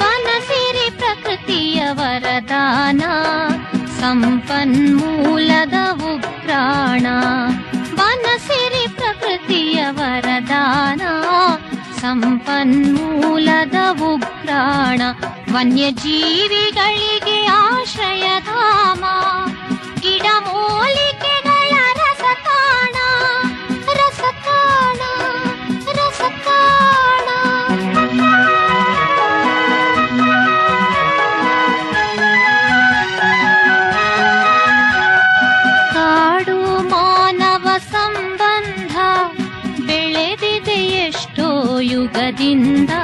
ಬನಸಿರಿ ಪ್ರಕೃತಿಯ ವರದಾನ ಸಂಪನ್ಮೂಲದ ಉಗ್ರಾಣ ಬನಸಿರಿ ಪ್ರಕೃತಿಯ ವರದಾನ ಸಂಪನ್ಮೂಲದ ಉಗ್ರಾಣ ವನ್ಯಜೀವಿಗಳಿಗೆ युगदिन्दा